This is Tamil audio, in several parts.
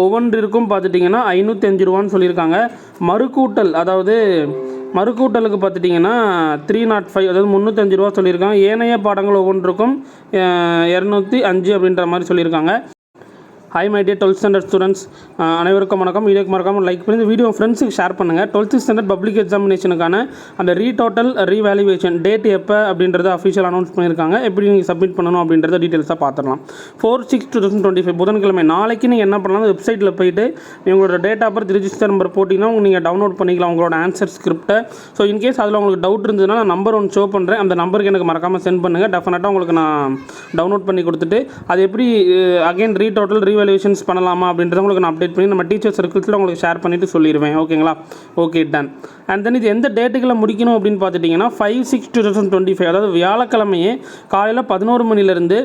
ஒவ்வொன்றிற்கும் பார்த்துட்டிங்கன்னா ஐநூற்றி அஞ்சு ரூபான்னு சொல்லியிருக்காங்க. மறுக்கூட்டல் அதாவது மறுக்கூட்டலுக்கு பார்த்துட்டிங்கன்னா த்ரீ நாட் ஃபைவ் அதாவது முந்நூற்றஞ்சு ரூபா சொல்லியிருக்காங்க. ஏனைய பாடங்கள் ஒவ்வொன்றுக்கும் இரநூத்தி அஞ்சு அப்படின்ற மாதிரி சொல்லியிருக்காங்க. Hi my dear twelfth standard students அனைவருக்கும் வணக்கம். வீடியோக்கு மறக்காமல் லைக் பண்ணி வீடியோ ஃப்ரெண்ட்ஸுக்கு ஷேர் பண்ணுங்கள் டுவெல்த் ஸ்டாண்டர்ட் பப்ளிக் எக்ஸாமினேஷனுக்கான அந்த ரீடோட்டல் ரீவேல்யூவேஷன் டேட் எப்போ அப்படின்றத அஃபிஷியல் அனௌன்ஸ் பண்ணியிருக்காங்க. எப்படி நீங்கள் சப்மிட் பண்ணணும் அப்படின்றத டீட்டெயில்ஸாக பார்த்துடலாம் four six two thousand twenty five புதன்கிழமை நாளைக்கு நீங்கள் என்ன பண்ணலாம்? வெப்சைட்டில் போயிட்டு உங்களோட date of birth register number போட்டிங்கன்னா நீங்கள் டவுன்லோட் பண்ணிக்கலாம் உங்களோட ஆன்சர் ஸ்கிரிப்ட்டை ஸோ இன்கேஸ் அதில் உங்களுக்கு டவுட் இருந்ததுன்னா நான் நம்பர் ஒன்று ஷோ பண்ணுறேன் அந்த நம்பருக்கு எனக்கு மறக்காமல் சென்ட் பண்ணுங்கள் டெஃபினட்டாக உங்களுக்கு நான் டவுன்லோட் பண்ணி கொடுத்துட்டு அது எப்படி அகைன் ரீடோட்டல் ரீவேல்யூஷன்ஸ் பண்ணலாமா அப்படின்றத உங்களுக்கு நான் அப்டேட் பண்ணி நம்ம டீச்சர் சர்க்கிள்ஸில் உங்களுக்கு ஷேர் பண்ணிவிட்டு சொல்லிடுவேன் ஓகேங்களா ஓகே டன் அண்ட் தென் இது எந்த டேட்டுக்குள்ள முடிக்கணும் அப்படின்னு பார்த்துட்டிங்கன்னா five six two thousand twenty five அதாவது வியாழக்கிழமையே காலையில் பதினோரு மணிலேருந்து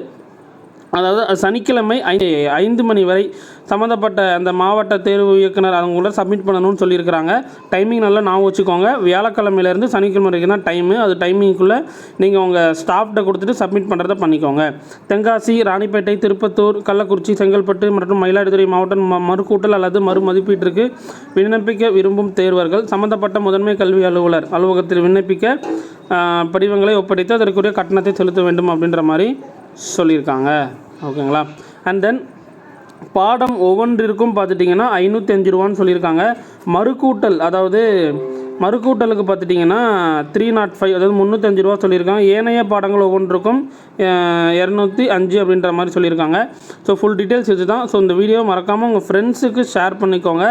அதாவது சனிக்கிழமை ஐ ஐந்து மணி வரை சம்மந்தப்பட்ட அந்த மாவட்ட தேர்வு இயக்குனர் அவங்கள சப்மிட் பண்ணணும்னு சொல்லியிருக்கிறாங்க. டைமிங் நல்லா ஞாபகம் வச்சுக்கோங்க. வியாழக்கிழமையிலேருந்து சனிக்கிழமை வரைக்கும் தான் டைமு அது டைமிங்குள்ளே நீங்கள் உங்கள் ஸ்டாஃப்கிட்ட கொடுத்துட்டு சப்மிட் பண்ணுறத பண்ணிக்கோங்க. தென்காசி ராணிப்பேட்டை திருப்பத்தூர் கள்ளக்குறிச்சி செங்கல்பட்டு மற்றும் மயிலாடுதுறை மாவட்டம் ம- மறுகூட்டல் அல்லது மறு மதிப்பீட்டிற்கு விண்ணப்பிக்க விரும்பும் தேர்வர்கள் சம்மந்தப்பட்ட முதன்மை கல்வி அலுவலர் அலுவலகத்தில் விண்ணப்பிக்க படிவங்களை ஒப்படைத்து அதற்குரிய கட்டணத்தை செலுத்த வேண்டும் அப்படின்ற மாதிரி சொல்லியிருக்காங்க. ஓகேங்களா? அண்ட் தென் பாடம் ஒவ்வொன்றிற்கும் பார்த்துட்டிங்கன்னா ஐநூற்றி அஞ்சு ரூபான்னு சொல்லியிருக்காங்க. மறுக்கூட்டல் அதாவது மறுக்கூட்டலுக்கு பார்த்துட்டிங்கன்னா த்ரீ நாட் ஃபைவ் அதாவது முந்நூற்றஞ்சு ரூபா சொல்லியிருக்காங்க. ஏனைய பாடங்கள் ஒவ்வொன்றுக்கும் இரநூத்தி அஞ்சு அப்படின்ற மாதிரி சொல்லியிருக்காங்க. ஸோ ஃபுல் டீட்டெயில்ஸ் வச்சு தான் ஸோ இந்த வீடியோ மறக்காமல் உங்கள் ஃப்ரெண்ட்ஸுக்கு ஷேர் பண்ணிக்கோங்க.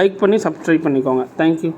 லைக் பண்ணி சப்ஸ்கிரைப் பண்ணிக்கோங்க. தேங்க்யூ